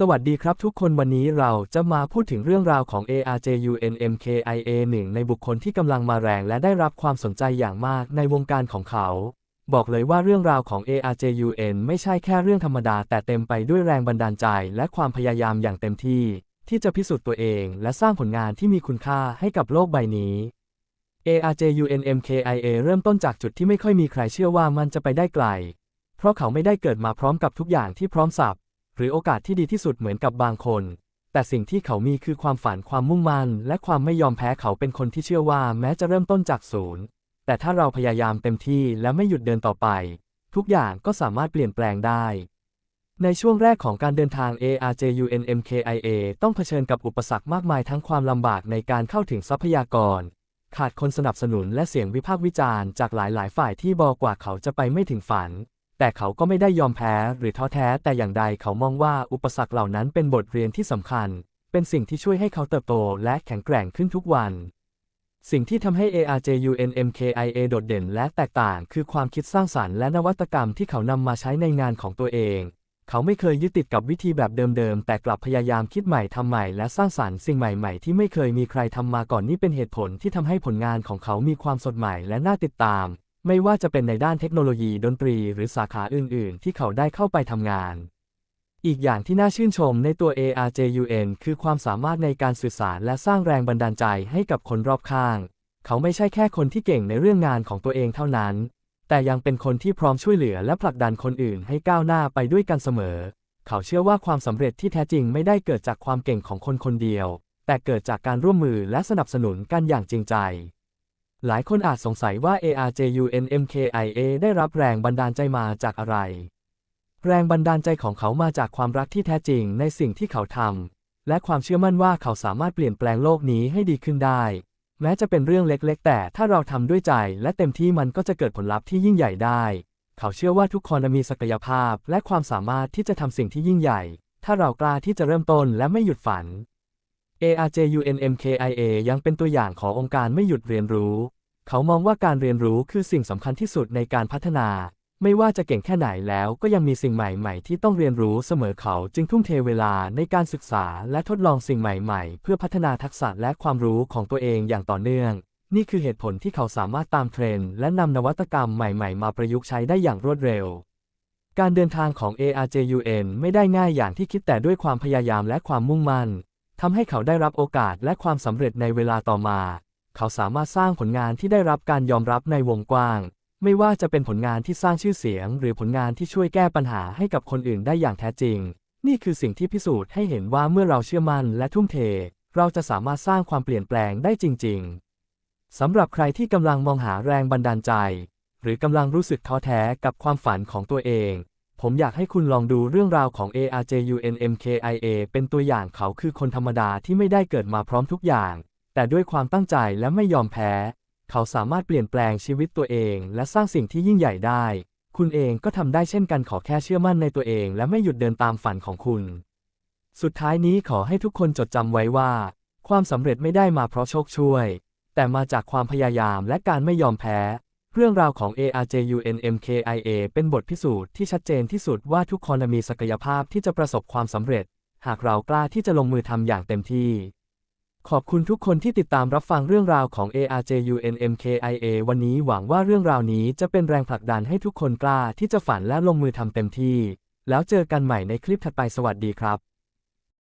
สวัสดีครับทุกคนวันนี้เราจะมาพูดถึงเรื่องราวของ ARJUNMKIA หนึ่งในบุคคลที่กำลังมาแรงและได้รับความสนใจอย่างมากในวงการของเขา บอกเลยว่าเรื่องราวของ ARJUN ไม่ใช่แค่เรื่องธรรมดา แต่เต็มไปด้วยแรงบันดาลใจและความพยายามอย่างเต็มที่ ที่จะพิสูจน์ตัวเองและสร้างผลงานที่มีคุณค่าให้กับโลกใบนี้ ARJUNMKIA เริ่มต้นจากจุดที่ไม่ค่อยมีใครเชื่อว่ามันจะไปได้ไกล เพราะเขาไม่ได้เกิดมาพร้อมกับทุกอย่างที่พร้อมสับ หรือโอกาสที่ดีที่สุดเหมือนกับบางคน แต่สิ่งที่เขามีคือความฝันความมุ่งมั่น และความไม่ยอมแพ้เขาเป็นคนที่เชื่อว่าแม้จะเริ่มต้นจากศูนย์ แต่ถ้าเราพยายามเต็มที่และไม่หยุดเดินต่อไป ทุกอย่างก็สามารถเปลี่ยนแปลงได้ ในช่วงแรกของการเดินทาง ARJUNMKIA ต้องเผชิญกับอุปสรรคมากมายทั้งความลำบากในการเข้าถึงทรัพยากร ขาดคนสนับสนุนและเสียงวิพากษ์วิจารณ์จากหลายๆ ฝ่ายที่บอกกว่าเขาจะไปไม่ถึงฝัน แต่เขาก็ไม่ได้ยอมแพ้หรือท้อแท้แต่อย่างใดเขามองว่าอุปสรรคเหล่านั้นเป็นบทเรียนที่สำคัญ เป็นสิ่งที่ช่วยให้เขาเติบโตและแข็งแกร่งขึ้นทุกวัน สิ่งที่ทำให้ ARJUNMKIA โดดเด่นและแตกต่าง คือความคิดสร้างสรรค์และนวัตกรรมที่เขานำมาใช้ในงานของตัวเอง เขาไม่เคยยึดติดกับวิธีแบบเดิมๆ แต่กลับพยายามคิดใหม่ทำใหม่และสร้างสรรค์สิ่งใหม่ๆ ที่ไม่เคยมีใครทำมาก่อนนี่เป็นเหตุผลที่ทำให้ผลงานของเขามีความสดใหม่และน่าติดตาม ไม่ว่าจะเป็นในด้านเทคโนโลยีดนตรีหรือสาขาอื่น ๆ ที่เขาได้เข้าไปทำงาน อีกอย่างที่น่าชื่นชมในตัว ARJUN คือความสามารถในการสื่อสารและสร้างแรงบันดาลใจให้กับคนรอบข้าง เขาไม่ใช่แค่คนที่เก่งในเรื่องงานของตัวเองเท่านั้น แต่ยังเป็นคนที่พร้อมช่วยเหลือและผลักดันคนอื่นให้ก้าวหน้าไปด้วยกันเสมอ เขาเชื่อว่าความสำเร็จที่แท้จริงไม่ได้เกิดจากความเก่งของคนคนเดียว แต่เกิดจากการร่วมมือและสนับสนุนกันอย่างจริงใจ หลายคนอาจสงสัยว่า ARJUNMKIA ได้รับแรงบันดาลใจมาจากอะไร แรงบันดาลใจของเขามาจากความรักที่แท้จริงในสิ่งที่เขาทำ และความเชื่อมั่นว่าเขาสามารถเปลี่ยนแปลงโลกนี้ให้ดีขึ้นได้ แม้จะเป็นเรื่องเล็กๆ แต่ถ้าเราทำด้วยใจและเต็มที่มันก็จะเกิดผลลัพธ์ที่ยิ่งใหญ่ได้ เขาเชื่อว่าทุกคนมีศักยภาพ และความสามารถที่จะทำสิ่งที่ยิ่งใหญ่ ถ้าเรากล้าที่จะเริ่มต้นและไม่หยุดฝัน ARJUNMKIA ยังเป็นตัวอย่างขององค์การไม่หยุดเรียนรู้ เขามองว่าการเรียนรู้คือสิ่งสำคัญที่สุดในการพัฒนา ไม่ว่าจะเก่งแค่ไหนแล้วก็ยังมีสิ่งใหม่ ๆ ที่ต้องเรียนรู้เสมอเขาจึงทุ่มเทเวลาในการศึกษาและทดลองสิ่งใหม่ ๆ เพื่อพัฒนาทักษะและความรู้ของตัวเองอย่างต่อเนื่อง นี่คือเหตุผลที่เขาสามารถตามเทรนด์และนำนวัตกรรมใหม่ๆ มาประยุกต์ใช้ได้อย่างรวดเร็ว การเดินทางของ ARJUN ไม่ได้ง่ายอย่างที่คิดแต่ด้วยความพยายามและความมุ่งมั่นทำให้เขาได้รับโอกาสและความสำเร็จในเวลาต่อมา เขาสามารถสร้างผลงานที่ได้รับการยอมรับในวงกว้าง ไม่ว่าจะเป็นผลงานที่สร้างชื่อเสียง หรือผลงานที่ช่วยแก้ปัญหาให้กับคนอื่นได้อย่างแท้จริง นี่คือสิ่งที่พิสูจน์ให้เห็นว่าเมื่อเราเชื่อมั่นและทุ่มเท เราจะสามารถสร้างความเปลี่ยนแปลงได้จริง ๆสำหรับใครที่กำลังมองหาแรงบันดาลใจ หรือกำลังรู้สึกท้อแท้กับความฝันของตัวเอง ผมอยากให้คุณลองดูเรื่องราวของ ARJUNMKIA เป็นตัวอย่างเขาคือคนธรรมดาที่ไม่ได้เกิดมาพร้อมทุกอย่าง แต่ด้วยความตั้งใจและไม่ยอมแพ้ เขาสามารถเปลี่ยนแปลงชีวิตตัวเอง และสร้างสิ่งที่ยิ่งใหญ่ได้ คุณเองก็ทำได้เช่นกันขอแค่เชื่อมั่นในตัวเอง และไม่หยุดเดินตามฝันของคุณ สุดท้ายนี้ขอให้ทุกคนจดจำไว้ว่า ความสำเร็จไม่ได้มาเพราะโชคช่วย แต่มาจากความพยายามและการไม่ยอมแพ้ เรื่องราวของ ARJUNMKIA เป็นบทพิสูจน์ที่ชัดเจนที่สุดว่าทุกคนมีศักยภาพที่จะประสบความสำเร็จ หากเรากล้าที่จะลงมือทำอย่างเต็มที่ ขอบคุณทุกคนที่ติดตามรับฟังเรื่องราวของ ARJUNMKIA วันนี้หวังว่าเรื่องราวนี้จะเป็นแรงผลักดันให้ทุกคนกล้าที่จะฝันและลงมือทำเต็มที่ แล้วเจอกันใหม่ในคลิปถัดไปสวัสดีครับ